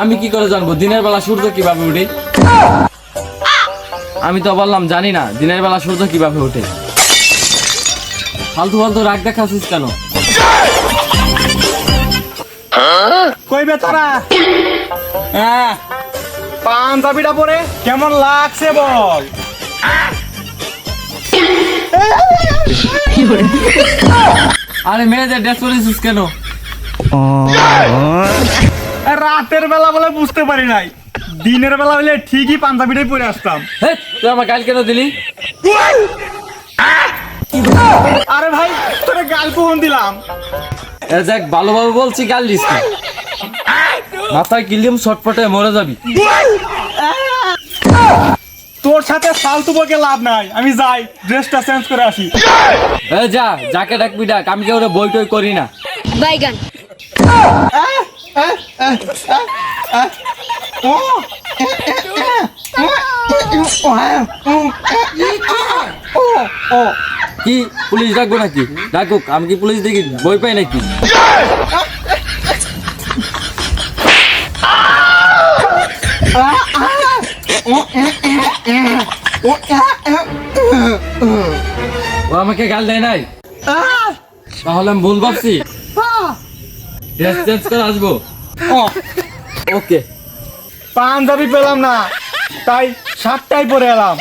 আমি কি করে জানব? দিনের বেলা সূর্য কীভাবে উঠে আমি তো বললাম জানি না দিনের বেলা সূর্য কীভাবে ওঠে। ফালতু ফালতু রাগ দেখাচ্ছিস কেন? কইবে তোরা হ্যাঁ। পাঞ্জাবিটা পরে কেমন লাগছে বল? আরে মেয়েদের ড্রেস পরেছিস কেন? রাতের বেলা বলে বুঝতে পারি নাই। দিনের বেলা হলে ঠিকই পাঞ্জাবিটাই পরে আসতাম। তুই আমার গাল কেন দিলি? আরে ভাই তোরে গাল কখন দিলাম? দেখ ভালোভাবে বলছি গাল দিস মাথায় গিলিম ছটপটে মরে যাবি। তোর সাথে ফালতু বকে লাভ নাই। আমি যাই ড্রেসটা চেঞ্জ করে আসি। এ যা যাকে ডাকবি ডাক আমি কেউ বই টই করি না। বাইগান। কি পুলিশ ডাকবো নাকি? ডাকুক আমি কি পুলিশ দেখি? বই পাই নাকি? ও আমাকে গাল দেয় নাই? তাহলে আমি ভুল ভাবছি। ড্রেস চেঞ্জ করে আসব। ওকে। পাঞ্জাবি পেলাম না তাই শার্টটাই পরে এলাম।